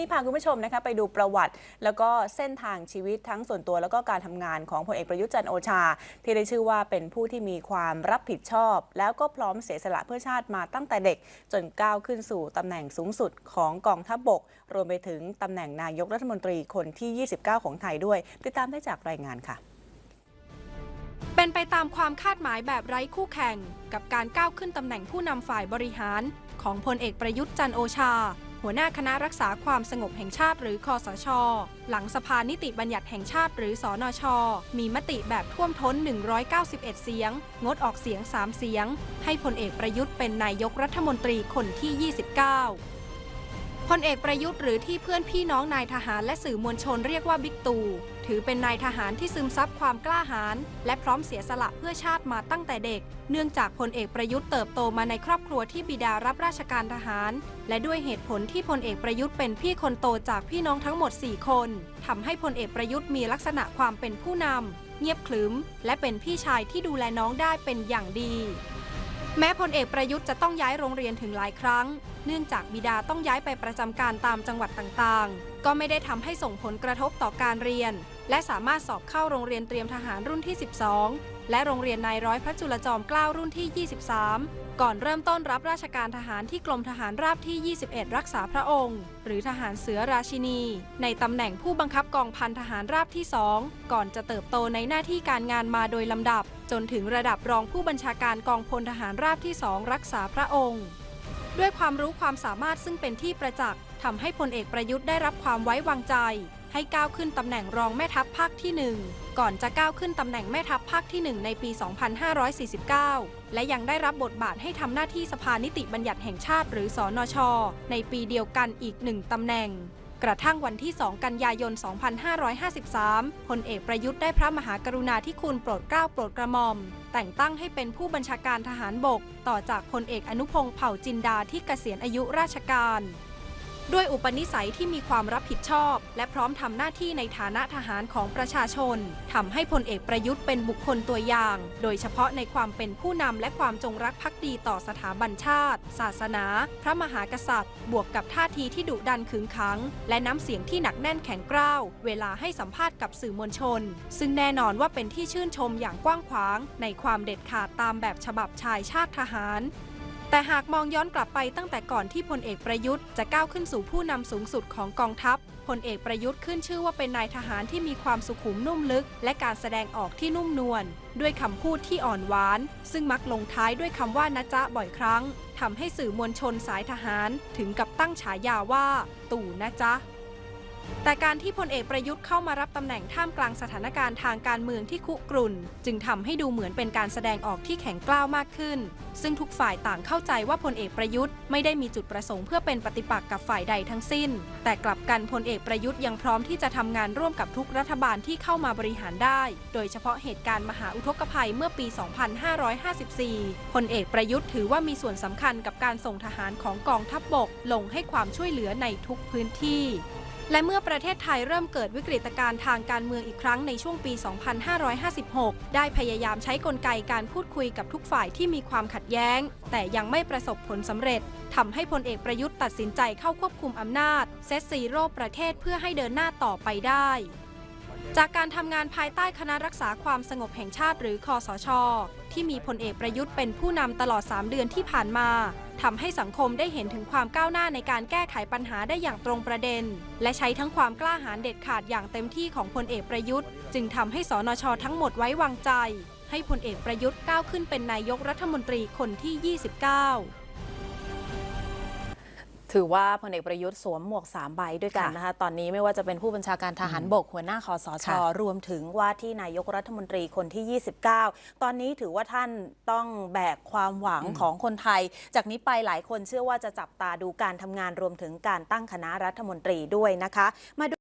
นี่พาคุณผู้ชมนะคะไปดูประวัติ แล้วก็เส้นทางชีวิตทั้งส่วนตัวแล้วก็การทำงานของพลเอกประยุทธ์จันโอชา ที่ได้ชื่อว่าเป็นผู้ที่มีความรับผิดชอบ แล้วก็พร้อมเสียสละเพื่อชาติมาตั้งแต่เด็ก จนก้าวขึ้นสู่ตำแหน่งสูงสุดของกองทัพบบก รวมไปถึงตำแหน่งนายกรัฐมนตรีคนที่ 29 ของไทยด้วย ติดตามได้จากรายงานค่ะ เป็นไปตามความคาดหมายแบบไร้คู่แข่ง กับการก้าวขึ้นตำแหน่งผู้นำฝ่ายบริหาร ของพลเอกประยุทธ์จันโอชา หัวหน้าคณะรักษาความสงบแห่งชาติหรือคอสช หลังสภานิติบัญญัติแห่งชาติหรือสอนช มีมติแบบท่วมท้น 191 เสียง งดออกเสียง 3 เสียง ให้พลเอกประยุทธ์เป็นนายกรัฐมนตรีคนที่ 29พลเอกประยุทธ์หรือที่เพื่อนพี่น้องนายทหารและสื่อมวลชนเรียกว่าบิ๊กตู่ ถือเป็นนายทหารที่ซึมซับความกล้าหาญและพร้อมเสียสละเพื่อชาติมาตั้งแต่เด็ก เนื่องจากพลเอกประยุทธ์เติบโตมาในครอบครัวที่บิดารับราชการทหาร และด้วยเหตุผลที่พลเอกประยุทธ์เป็นพี่คนโตจากพี่น้องทั้งหมด 4 คนทำให้พลเอกประยุทธ์มีลักษณะความเป็นผู้นำเงียบขรึม และเป็นพี่ชายที่ดูแลน้องได้เป็นอย่างดี แม้พลเอกประยุทธ์จะต้องย้ายโรงเรียนถึงหลายครั้ง เนื่องจากบิดาต้องย้ายไปประจำการตามจังหวัดต่างๆ ก็ไม่ได้ทำให้ส่งผลกระทบต่อการเรียน และสามารถสอบเข้าโรงเรียนเตรียมทหารรุ่นที่ 12 และโรงเรียนนายร้อยพระจุลจอมเกล้ารุ่นที่ 23 ก่อนเริ่มต้นรับราชการทหารที่กรมทหารราบที่ 21 รักษาพระองค์ หรือทหารเสือราชินี ในตำแหน่งผู้บังคับกองพันทหารราบที่ 2 ก่อนจะเติบโตในหน้าที่การงานมาโดยลำดับ จนถึงระดับรองผู้บัญชาการกองพลทหารราบที่ 2 รักษาพระองค์ด้วยความรู้ความสามารถซึ่งเป็นที่ประจักษ์ทำให้พลเอกประยุทธ์ได้รับความไว้วางใจ ให้ก้าวขึ้นตำแหน่งรองแม่ทัพภาคที่ 1 ก่อนจะก้าวขึ้นตำแหน่งแม่ทัพภาคที่ 1 ในปี 2549 และยังได้รับบทบาทให้ทำหน้าที่สภานิติบัญญัติแห่งชาติหรือสอนช ในปีเดียวกันอีกหนึ่งตำแหน่งกระทั่งวันที่ 2 กันยายน 2553 พลเอกประยุทธ์ได้พระมหากรุณาธิคุณโปรดเกล้าโปรดกระหม่อม แต่งตั้งให้เป็นผู้บัญชาการทหารบก ต่อจากพลเอกอนุพงศ์เผ่าจินดาที่เกษียณอายุราชการ ด้วยอุปนิสัยที่มีความรับผิดชอบ และพร้อมทำหน้าที่ในฐานะทหารของประชาชนทำให้พลเอกประยุทธ์เป็นบุคคลตัวอย่าง โดยเฉพาะในความเป็นผู้นำและความจงรักภักดีต่อสถาบันชาติ ศาสนา พระมหากษัตริย์ บวกกับท่าทีที่ดุดันขึงขัง และน้ำเสียงที่หนักแน่นแข็งกร้าว เวลาให้สัมภาษณ์กับสื่อมวลชน ซึ่งแน่นอนว่าเป็นที่ชื่นชมอย่างกว้างขวาง ในความเด็ดขาดตามแบบฉบับชายชาติทหาร แต่หากมองย้อนกลับไปตั้งแต่ก่อนที่พลเอกประยุทธ์จะก้าวขึ้นสู่ผู้นำสูงสุดของกองทัพพลเอกประยุทธ์ขึ้นชื่อว่าเป็นนายทหารที่มีความสุขุมนุ่มลึก และการแสดงออกที่นุ่มนวลด้วยคำพูดที่อ่อนหวาน ซึ่งมักลงท้ายด้วยคำว่านะจ๊ะบ่อยครั้งทำให้สื่อมวลชนสายทหารถึงกับตั้งฉายาว่า ตู่นะจ๊ะ แต่การที่พลเอกประยุทธ์เข้ามารับตำแหน่งท่ามกลางสถานการณ์ทางการเมืองที่คุกรุ่น จึงทำให้ดูเหมือนเป็นการแสดงออกที่แข็งกร้าวมากขึ้น ซึ่งทุกฝ่ายต่างเข้าใจว่าพลเอกประยุทธ์ไม่ได้มีจุดประสงค์เพื่อเป็นปฏิปักษ์กับฝ่ายใดทั้งสิ้น แต่กลับกันพลเอกประยุทธ์ยังพร้อมที่จะทำงานร่วมกับทุกรัฐบาลที่เข้ามาบริหารได้ โดยเฉพาะเหตุการณ์มหาอุทกภัยเมื่อปี 2554 พลเอกประยุทธ์ถือว่ามีส่วนสำคัญกับการส่งทหารของกองทัพบบก ลงให้ความช่วยเหลือในทุกพื้นที่ และเมื่อประเทศไทยเริ่มเกิดวิกฤตการณ์ทางการเมืองอีกครั้งในช่วงปี 2556 ได้พยายามใช้กลไกการพูดคุยกับทุกฝ่ายที่มีความขัดแย้ง แต่ยังไม่ประสบผลสำเร็จทำให้พลเอกประยุทธ์ตัดสินใจเข้าควบคุมอำนาจเซตซีโร่ประเทศเพื่อให้เดินหน้าต่อไปได้ จากการทำงานภายใต้คณะรักษาความสงบแห่งชาติหรือคอสช ที่มีพลเอกประยุทธ์เป็นผู้นำตลอด 3 เดือนที่ผ่านมาทำให้สังคมได้เห็นถึงความก้าวหน้าในการแก้ไขปัญหาได้อย่างตรงประเด็น และใช้ทั้งความกล้าหาญเด็ดขาดอย่างเต็มที่ของพลเอกประยุทธ์ จึงทำให้สนชทั้งหมดไว้วางใจ ให้พลเอกประยุทธ์ก้าวขึ้นเป็นนายกรัฐมนตรีคนที่ 29 ถือว่าพลเอกประยุทธ์สวมหมวก 3 ใบด้วยกันนะคะ ตอนนี้ไม่ว่าจะเป็นผู้บัญชาการทหารบกหัวหน้าคอสชค่ะรวมถึงว่าที่นายกรัฐมนตรีคนที่ 29 ตอนนี้ถือว่าท่านต้องแบกความหวังของคนไทย จากนี้ไปหลายคนเชื่อว่าจะจับตาดูการทำงานรวมถึงการตั้งคณะรัฐมนตรีด้วยนะคะ มาดู